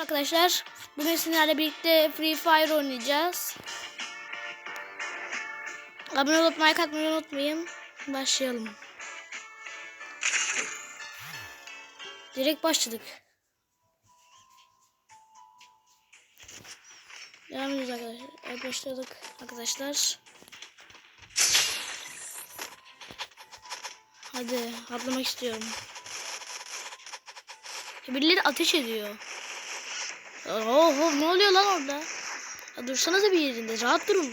Arkadaşlar bugün sizlerle birlikte Free Fire oynayacağız. Abone olup like atmayı unutmayın. Başlayalım. Direkt başladık. Devam ediyoruz arkadaşlar. Evet, başladık arkadaşlar. Hadi atlamak istiyorum. Birileri ateş ediyor. Oho ne oluyor lan orada? Ya dursanıza bir yerinde rahat durun.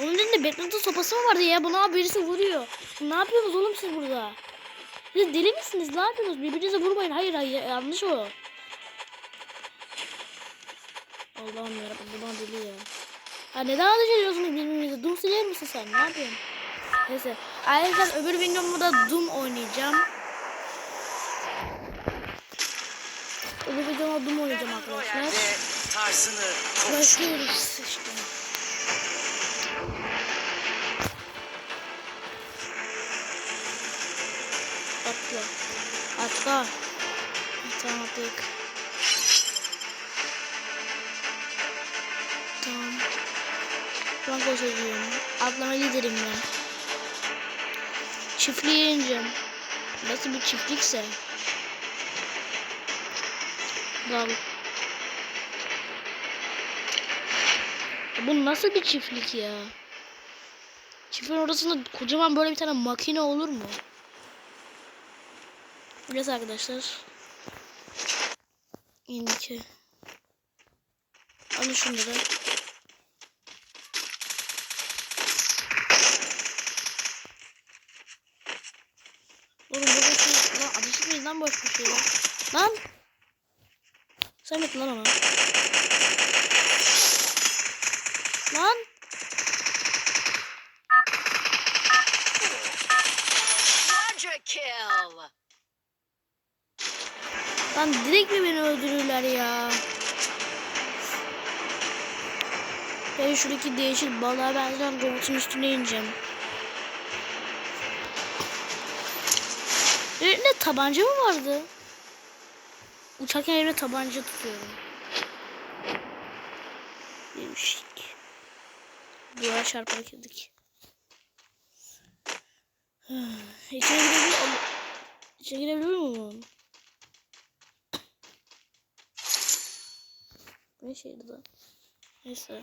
Onun elinde badminton sopası mı vardı ya? Buna birisi vuruyor. Ne yapıyorsunuz oğlum siz burada? Siz deli misiniz? Ne yapıyorsunuz? Birbirinize vurmayın. Hayır hayır yanlış o. Allah'ım yarabbim bu bana deli ya. Ha neden ateş ediyorsunuz birbirinize? Doom siler misin sen? Ne yapıyorsun? Neyse. Ayrıca öbür videomda Doom oynayacağım. Doom oynayacağım arkadaşlar. Başlıyoruz işte. Atla. Atla. Tamam atladık. Tamam. Ben koşuyorum. Atlama liderim ben. Çiftliğe ineceğim. Nasıl bir çiftlikse. Dal. Bu nasıl bir çiftlik ya? Çiftliğin ortasında kocaman böyle bir tane makine olur mu? Evet arkadaşlar. İndik. Alın şunları. Oğlum burada şey... Lan etmeyin lan boş bir şey lan. Lan! Sen mit lan ama. Lan! Lan direkt mi beni öldürürler ya? Ben şuradaki değişik balığa benzeyen robotun üstüne ineceğim. Elinde tabanca mı vardı? Uçarken elimde tabanca tutuyorum. Değişik. Duvara çarparak girdik. İçine girebilir miyim? İçine girebilir miyim? Ne şeydi lan? Neyse.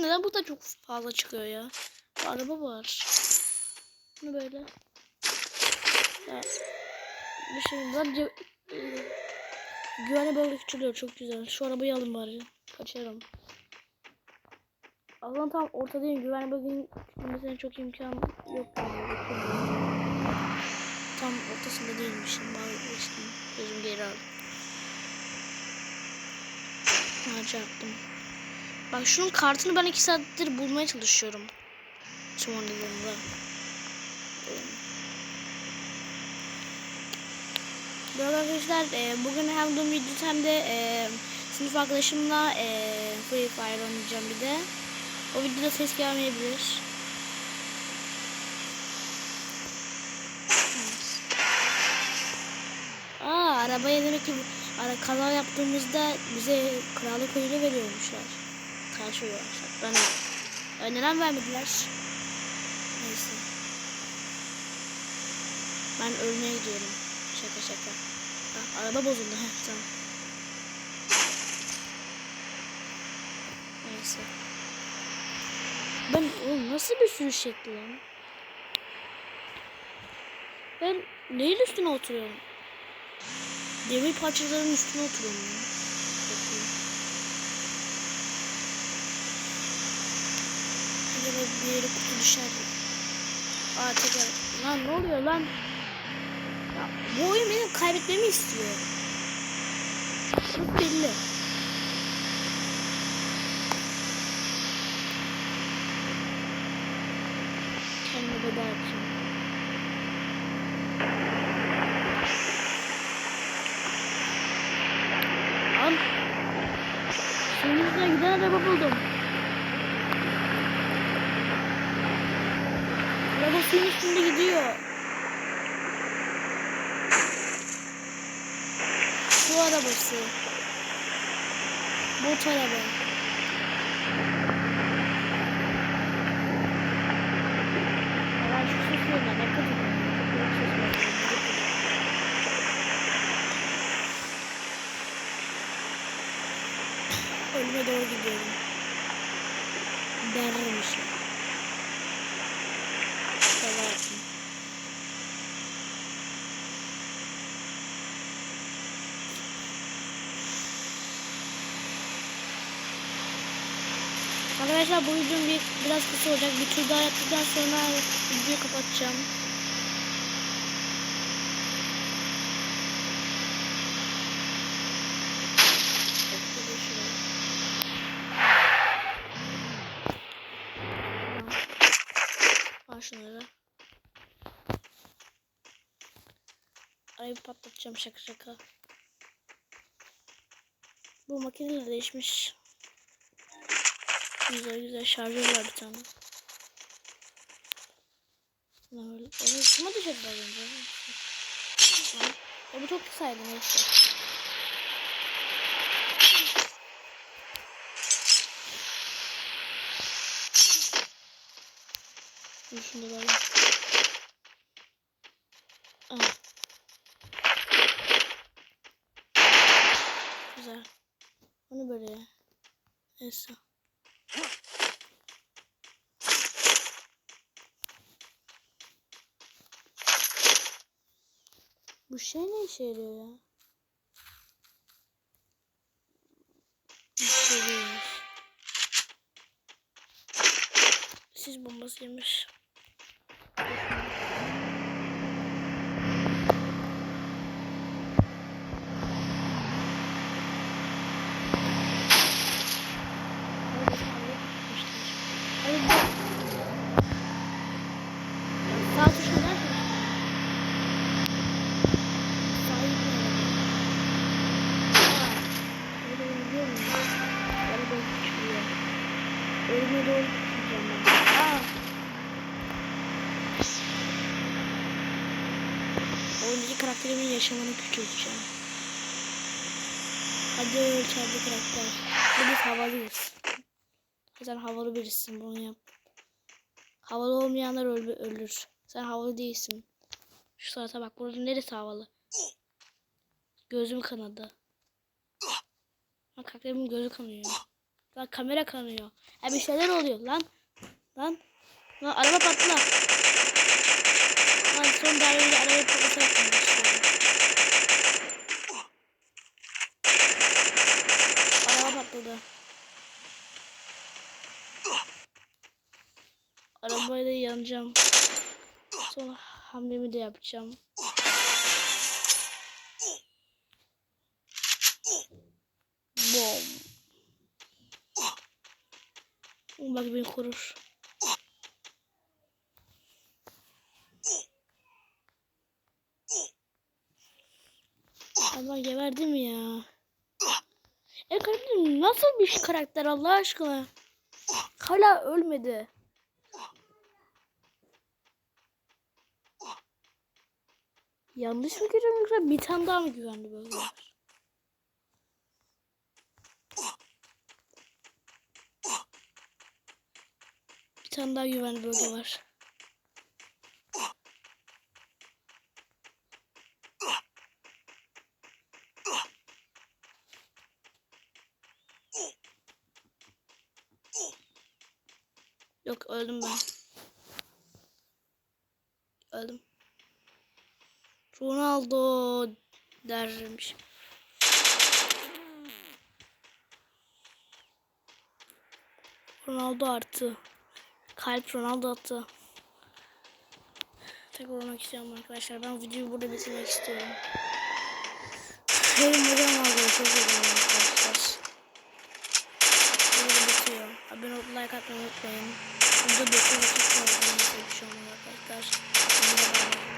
Siz neden burada çok fazla çıkıyor ya? Bu araba var. Ne böyle? Ya, bir şey var. Güvenli bölge küçülüyor. Çok güzel. Şu arabayı alın bari. Kaçarım. Aslında tam ortadayım. Güvenli bölgenin küçülmesine çok imkan yok. Tam ortasında değilmişim. Vazgeçtim. Gözüm geri aldım. Ha çarptım. Bak şunun kartını ben iki saattir bulmaya çalışıyorum. Son yılında. Böyle arkadaşlar e, bugün hem Doom videosu hem de e, sınıf arkadaşımla e, Free Fire oynayacağım bir de. O videoda ses gelmeyebilir. Aa arabaya demek ki ara kaza yaptığımızda bize krallık ödülü veriyormuşlar. Karşılıyorlar. Ben Ay, neden vermediler? Neyse. Ben ölmeye gidiyorum. Şaka şaka. Ah, araba bozuldu. Heh, tamam. Neyse. Ben oğlum nasıl bir sürü şekli lan? Ben neyin üstüne oturuyorum? Demir parçalarının üstüne oturuyorum ya. acaba bir yere kutu düşer mi? Aa tekrar. Lan ne oluyor lan? Ya, bu oyun benim kaybetmemi istiyor. Çok belli. Kendi bedel için. Lan. Sonunda giden araba buldum. Suyun üstünde gidiyor. Su arabası. Bot araba. Yok ya, ne kadar. Ölüme doğru gidiyorum. Dermişim. Kaza yaptım. Arkadaşlar bu videom bir, biraz kısa olacak. Bir tur daha yaptıktan sonra videoyu kapatacağım. Şunları. Arayı patlatacağım şaka şaka. Bu makine de değişmiş. Güzel güzel şarjör var bir tane. Ne öyle? Onu kime düşürdüler önce? Ya bu çok kısaydı neyse. Da alayım. Ah. Güzel. Onu böyle. Neyse. Bu şey ne işe yarıyor ya? Siz bombasıymış. Hadi Ölüme doğru uçacağım ben. Aa. Oyuncu karakterimin yaşamını küçülteceğim. Hadi öl kendi karakter. Hadi havalıyız. Sen havalı birisin bunu yap. Havalı olmayanlar öl ölür. Sen havalı değilsin. Şu saate bak burada neresi havalı? Gözüm kanadı. Lan karakterimin gözü kanıyor. Lan kamera kanıyor. Ya bir şeyler oluyor lan. Lan. Lan araba patla. Lan son darbeyle araba patlasa yapmış. Araba patladı. Arabayla yanacağım. Sonra hamlemi de yapacağım. Bak beni korur. Allah geberdi mi ya? E karakterim nasıl bir karakter Allah aşkına? Hala ölmedi. Yanlış mı görüyorum yoksa bir tane daha mı güvenli bölge Bir tane daha güvenli bölge var. Yok öldüm ben. Öldüm. Ronaldo dermiş. Ronaldo artı. Kalp Ronaldo attı. Tekrar olmak istiyorum arkadaşlar. Ben videoyu burada bitirmek istiyorum. Benim Ronaldo'yu çok seviyorum arkadaşlar. Burada bitiyor. Abone olup like atmayı unutmayın. Burada 9 dakika olduğunu arkadaşlar. Şimdi.